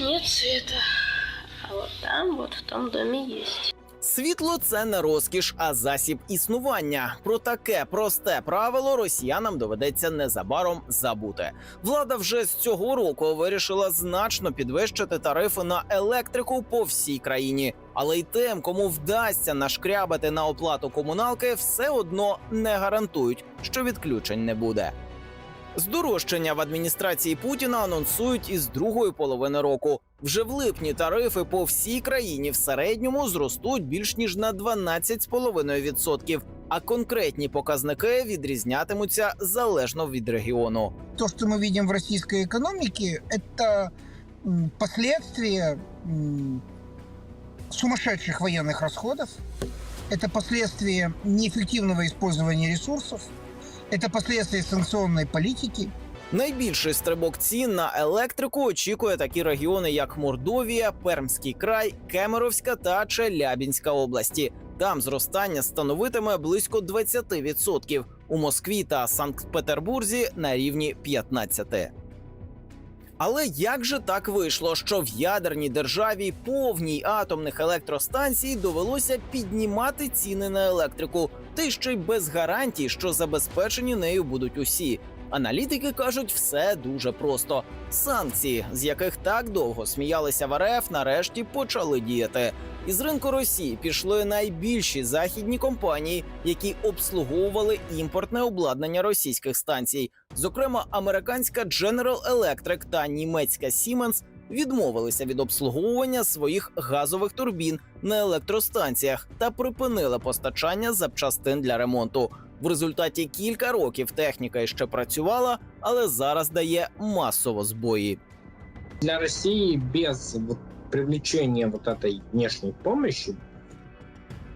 Нет света. А вот там, вот в том доме есть. Світло це не розкіш, а засіб існування. Про таке просте правило росіянам доведеться незабаром забути. Влада вже з цього року вирішила значно підвищити тарифи на електрику по всій країні. Але й тим, кому вдасться нашкрябати на оплату комуналки, все одно не гарантують, що відключень не буде. Здорожчання в адміністрації Путіна анонсують із другої половини року. Вже в липні тарифи по всій країні в середньому зростуть більш ніж на 12,5%, а конкретні показники відрізнятимуться залежно від регіону. то, что мы видим в российской экономике, это м, последствия м, сумасшедших военных расходов, это последствия неэффективного использования ресурсов, это последствия санкционной политики, Найбільший стрибок цін на електрику очікує такі регіони, як Мордовія, Пермський край, Кемеровська та Челябінська області. Там зростання становитиме близько 20%, у Москві та Санкт-Петербурзі на рівні 15%. Але як же так вийшло, що в ядерній державі повній атомних електростанцій довелося піднімати ціни на електрику, та й ще й без гарантій, що забезпечені нею будуть усі. Аналітики кажуть, все дуже просто. Санкції, з яких так довго сміялися в РФ, нарешті почали діяти. Із ринку Росії пішли найбільші західні компанії, які обслуговували імпортне обладнання російських станцій. Зокрема, американська General Electric та німецька Siemens відмовилися від обслуговування своїх газових турбін на електростанціях та припинили постачання запчастин для ремонту. В результаті кілька років техніка ще працювала, але зараз дає масово збої. для Росії без вот привлечения вот этой внешней помощи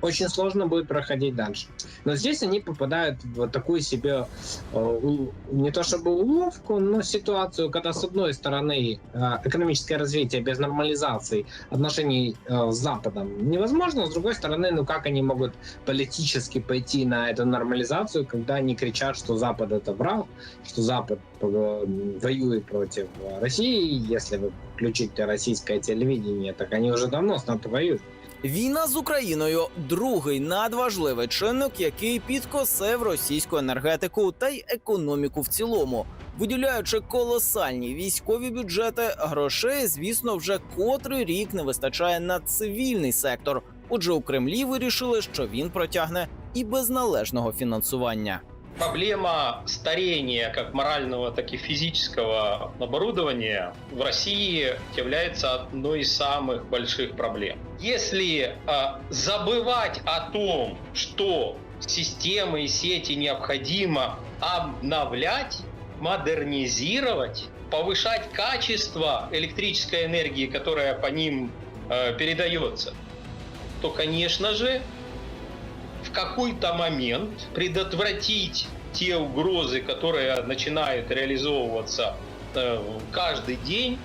очень сложно будет проходить дальше. Но здесь они попадают в такую себе э, не то чтобы уловку, но ситуацию, когда с одной стороны э, экономическое развитие без нормализации отношений э, с Западом невозможно, с другой стороны, ну как они могут политически пойти на эту нормализацию, когда они кричат, что Запад это враг, что Запад воюет против э, России, если вы включите российское телевидение, так они уже давно с НАТО воюют. Війна з Україною другий надважливий чинник, який підкосив російську енергетику та й економіку в цілому. Виділяючи колосальні військові бюджети, грошей, звісно, вже котрий рік не вистачає на цивільний сектор. Отже, у Кремлі вирішили, що він протягне і без належного фінансування. Проблема старения как морального, так и физического оборудования в России является одной из самых больших проблем. Если э, забывать о том, что системы и сети необходимо обновлять, модернизировать, повышать качество электрической энергии, которая по ним э, передается, то, конечно же, какой-то момент предотвратить те угрозы, которые начинают реализовываться э, каждый день,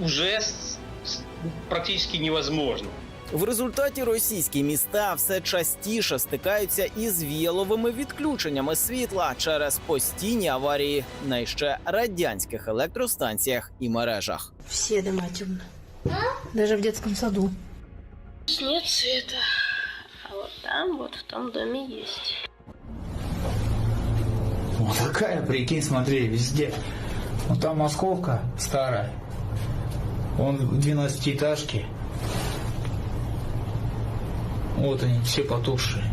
уже с- с- практически невозможно. В результаті російські міста все частіше стикаються із віяловими відключеннями світла через постійні аварії на іще радянських електростанціях і мережах. Все дома темно. Даже в детском саду. Нет света. Там, вот в том доме есть. Вот такая, прикинь, смотри, везде. Вот там московка старая. Вон 12-этажки. Вот они, все потухшие.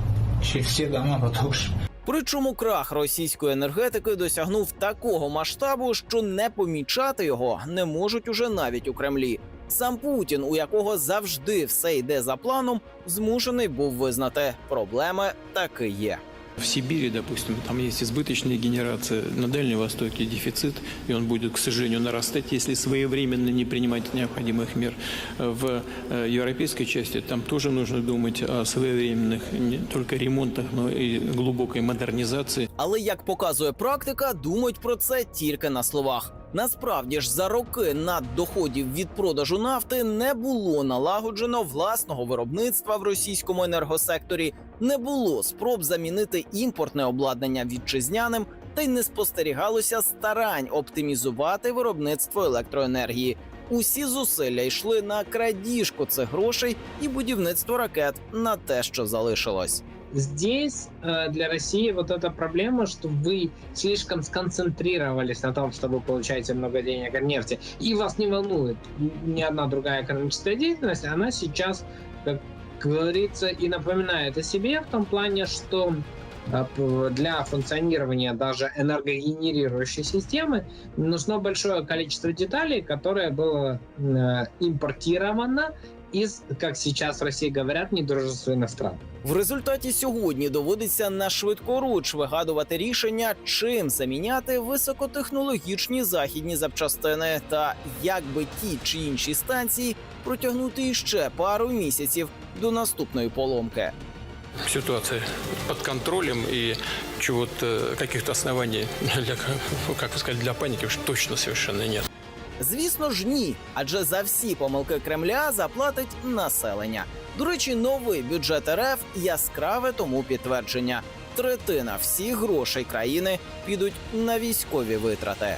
Все, все дома потухшие. Причому крах російської енергетики досягнув такого масштабу, що не помічати його не можуть уже навіть у Кремлі. Сам Путін, у якого завжди все йде за планом, змушений був визнати, проблеми таки є. В Сибири, допустим, там есть избыточная генерация, на Дальнем Востоке дефицит, и он будет, к сожалению, нарастать, если своевременно не принимать необходимых мер. В э, европейской части там тоже нужно думать о своевременных не только ремонтах, но и глубокой модернизации. Але як показує практика, думають про це тільки на словах. Насправді ж за роки наддоходів від продажу нафти не було налагоджено власного виробництва в російському енергосекторі, не було спроб замінити імпортне обладнання вітчизняним, та й не спостерігалося старань оптимізувати виробництво електроенергії. Усі зусилля йшли на крадіжку цих грошей і будівництво ракет на те, що залишилось. Здесь э, для России вот эта проблема, что вы слишком сконцентрировались на том, что вы получаете много денег от нефти, и вас не волнует ни одна другая экономическая деятельность, она сейчас, как говорится, и напоминает о себе в том плане, что э, п- для функционирования даже энергогенерирующей системы нужно большое количество деталей, которое было э, импортировано из, как сейчас в России говорят, недружественных стран. В результаті сьогодні доводиться на швидкоруч вигадувати рішення, чим заміняти високотехнологічні західні запчастини, та як би ті чи інші станції протягнути іще пару місяців до наступної поломки. Ситуация под контролем и чего-то, каких-то оснований для, как вы сказали, для паники уж точно совершенно нет. Звісно ж, ні, адже за всі помилки Кремля заплатить населення. До речі, новий бюджет РФ яскраве тому підтвердження. Третина всіх грошей країни підуть на військові витрати.